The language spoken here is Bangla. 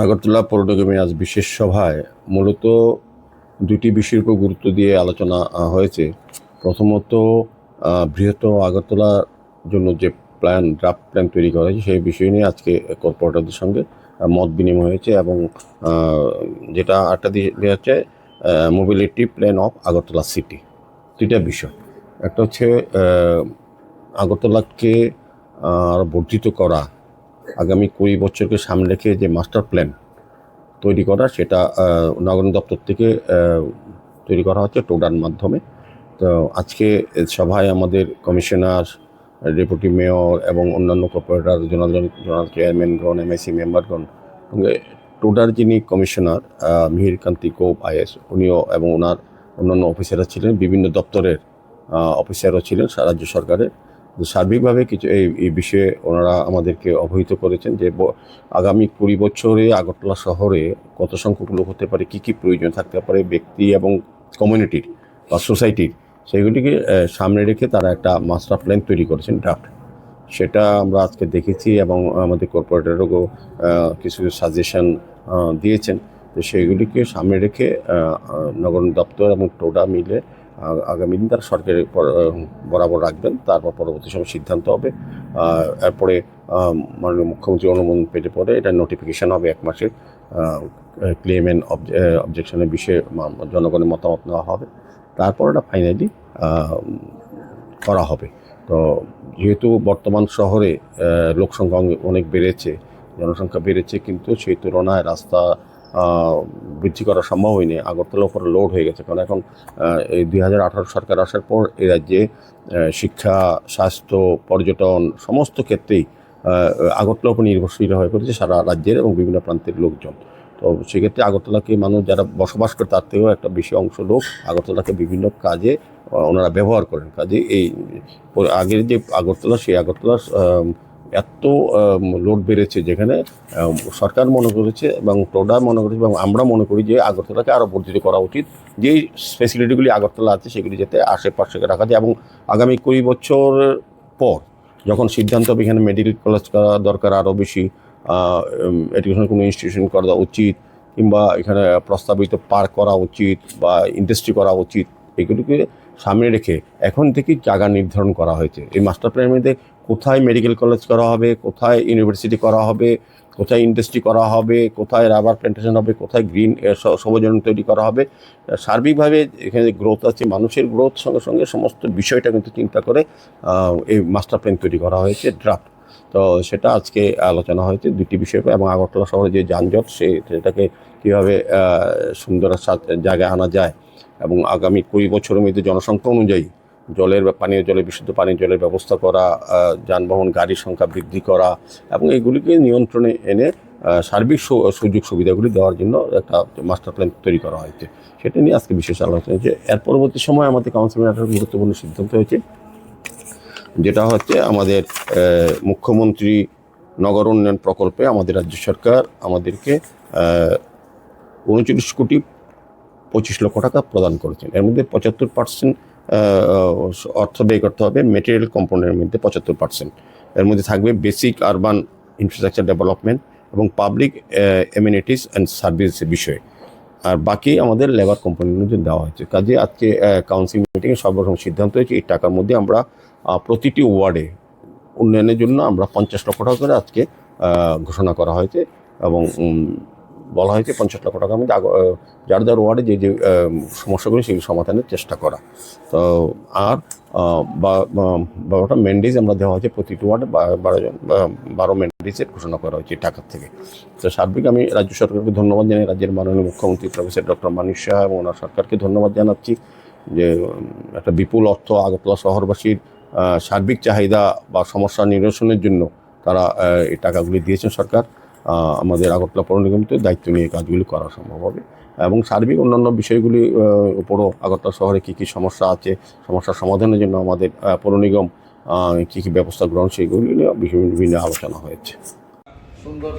আগরতলা পৌর আজ বিশেষ সভায় মূলত দুটি বিষয়ের উপর গুরুত্ব দিয়ে আলোচনা হয়েছে। প্রথমত বৃহত্তর আগরতলার জন্য যে প্ল্যান ড্রাফট প্ল্যান তৈরি করা হয়েছে সেই বিষয় নিয়ে আজকে কর্পোরেটরদের সঙ্গে মত বিনিময় হয়েছে এবং যেটা আটটা দিয়ে হচ্ছে mobility plan of Agartala city দুইটা বিষয়। একটা হচ্ছে আগরতলাকে আরও বর্ধিত করা আগামী কুড়ি বছরকে সামনে রেখে যে মাস্টার প্ল্যান তৈরি করা সেটা আহ, নগর দপ্তর থেকে তৈরি করা হচ্ছে টোডার মাধ্যমে। তো আজকে সভায় আমাদের কমিশনার ডেপুটি মেয়র এবং অন্যান্য কর্পোরেটর জোনাল জোনাল চেয়ারম্যানগণ এমআইসি মেম্বারগণ টোডার যিনি কমিশনার মিহির কান্তি কোপ আইএস উনিও এবং ওনার অন্যান্য অফিসাররা ছিলেন, বিভিন্ন দপ্তরের অফিসারও ছিলেন রাজ্য সরকারের। সার্বিকভাবে কিছু এই এই বিষয়ে ওনারা আমাদেরকে অবহিত করেছেন যে আগামী কুড়ি বছরে আগরতলা শহরে কত সংখ্যক লোক হতে পারে, কী কী প্রয়োজন থাকতে পারে, ব্যক্তি এবং কমিউনিটির বা সোসাইটির সেগুলিকে সামনে রেখে তারা একটা মাস্টার প্ল্যান তৈরি করেছেন ড্রাফট সেটা আমরা আজকে দেখেছি এবং আমাদের কর্পোরেটরও কিছু সাজেশন দিয়েছেন তো সেইগুলিকে সামনে রেখে নগর দপ্তর এবং টোডা মিলে আগামী দিন তারা সরকারের বরাবর রাখবেন, তারপর পরবর্তী সময় সিদ্ধান্ত হবে। এরপরে মাননীয় মুখ্যমন্ত্রী অনুমোদন পেতে পরে এটা নোটিফিকেশান হবে এক মাসের ক্লেম অ্যান্ড অবজেকশনের বিষয়ে জনগণের মতামত নেওয়া হবে। তারপর এটা ফাইনালি করা হবে। তো যেহেতু বর্তমান শহরে লোকসংখ্যা অনেক- বেড়েছে, জনসংখ্যা বেড়েছে, কিন্তু সেই তুলনায় রাস্তা বৃদ্ধি করা সম্ভব হয়নি আগরতলার উপরে লোড হয়ে গেছে। কারণ এখন এই দুই হাজার আঠারো সরকার আসার পর এ রাজ্যে শিক্ষা, স্বাস্থ্য, পর্যটন সমস্ত ক্ষেত্রেই আগরতলার উপর নির্ভরশীল হয়ে পড়েছে সারা রাজ্যের এবং বিভিন্ন প্রান্তের লোকজন। তো সেক্ষেত্রে আগরতলাকে মানুষ যারা বসবাস করে তার থেকেও একটা বেশি অংশ লোক আগরতলাকে বিভিন্ন কাজে ওনারা ব্যবহার করেন। কাজে এই আগের যে আগরতলা, সেই আগরতলা এত লোড বেড়েছে যেখানে সরকার মনে করেছে এবং টোডা মনে করেছে এবং আমরা মনে করি যে আগরতলাকে আরও বর্ধিত করা উচিত। যেই ফেসিলিটিগুলি আগরতলা আছে সেগুলি যাতে আশেপাশে রাখা যায় এবং আগামী কুড়ি বছর পর যখন সিদ্ধান্ত হবে এখানে মেডিকেল কলেজ করা দরকার আরও বেশি এডুকেশন কোনো ইনস্টিটিউশন করা উচিত কিংবা এখানে প্রস্তাবিত পার্ক করা উচিত বা ইন্ডাস্ট্রি করা উচিত, এগুলিকে সামনে রেখে এখন থেকেই জায়গা নির্ধারণ করা হয়েছে। এই মাস্টার প্ল্যানের মধ্যে কোথায় মেডিকেল কলেজ করা হবে, কোথায় ইউনিভার্সিটি করা হবে, কোথায় ইন্ডাস্ট্রি করা হবে, কোথায় রাবার প্ল্যান্টেশন হবে, কোথায় গ্রিন সবুজায়ন তৈরি করা হবে সার্বিকভাবে এখানে গ্রোথ আছে, মানুষের গ্রোথ সঙ্গে সঙ্গে সমস্ত বিষয়টা কিন্তু চিন্তা করে এই মাস্টার প্ল্যান তৈরি করা হয়েছে ড্রাফট তো সেটা আজকে আলোচনা হয়েছে দুটি বিষয় এবং আগরতলা শহরে যে যানজট, সে সেটাকে কীভাবে সুন্দর জায়গায় আনা যায় এবং আগামী কুড়ি বছরের মধ্যে জনসংখ্যা অনুযায়ী জলের পানীয় জলের বিশুদ্ধ পানীয় জলের ব্যবস্থা করা যানবাহন, গাড়ির সংখ্যা বৃদ্ধি করা এবং এগুলিকে নিয়ন্ত্রণে এনে সার্বিক সুযোগ সুবিধাগুলি দেওয়ার জন্য একটা মাস্টার প্ল্যান তৈরি করা হয়েছে। সেটা নিয়ে আজকে বিশেষ আলোচনা হয়েছে। এর পরবর্তী সময় আমাদের কাউন্সিলের একটা গুরুত্বপূর্ণ সিদ্ধান্ত হয়েছে যেটা হচ্ছে আমাদের মুখ্যমন্ত্রী নগর উন্নয়ন প্রকল্পে আমাদের রাজ্য সরকার আমাদেরকে উনচল্লিশ কোটি পঁচিশ লক্ষ টাকা প্রদান করেছেন। এর মধ্যে পঁচাত্তর পার্সেন্ট অর্থ ব্যয় করতে হবে মেটেরিয়াল কম্পোনেন্টের মধ্যে পঁচাত্তর পার্সেন্ট। এর মধ্যে থাকবে বেসিক আরবান ইনফ্রাস্ট্রাকচার ডেভেলপমেন্ট এবং পাবলিক এমিনিটিস অ্যান্ড সার্ভিস বিষয়ে। আর বাকি আমাদের লেবার কোম্পানির মধ্যে দেওয়া হয়েছে। কাজে আজকে কাউন্সিল মিটিংয়ে সর্বপ্রথম সিদ্ধান্ত হয়েছে, এই টাকার মধ্যে আমরা প্রতিটি ওয়ার্ডে উন্নয়নের জন্য আমরা পঞ্চাশ লক্ষ টাকা করে আজকে ঘোষণা করা হয়েছে এবং বলা হয়েছে পঞ্চাশ লক্ষ টাকার মধ্যে যার যার ওয়ার্ডে যে যে সমস্যাগুলি সেগুলি সমাধানের চেষ্টা করা। তো, আর বারোটা ম্যান্ডেজ আমরা দেওয়া হয়েছে প্রতিটি ওয়ার্ডে বারো জন বারো ম্যান্ডেজের ঘোষণা করা হয়েছে টাকার থেকে। তো সার্বিক আমি রাজ্য সরকারকে ধন্যবাদ জানাই, রাজ্যের মাননীয় মুখ্যমন্ত্রী প্রফেসর ডক্টর মানিক শাহ এবং ওনার সরকারকে ধন্যবাদ জানাচ্ছি যে একটা বিপুল অর্থ আগরতলা শহরবাসীর সার্বিক চাহিদা বা সমস্যা নিরসনের জন্য তারা এই টাকাগুলি দিয়েছেন সরকার। আমাদের আগরতলা পৌর নিগমকে দায়িত্ব নিয়ে কাজগুলি করা সম্ভব হবে। এবং সার্বিক অন্যান্য বিষয়গুলি উপরও আগরতলা শহরে কী কী সমস্যা আছে সমস্যার সমাধানের জন্য আমাদের পৌর নিগম কী কী ব্যবস্থা গ্রহণ সেইগুলি নিয়ে বিভিন্ন আলোচনা হয়েছে। সুন্দর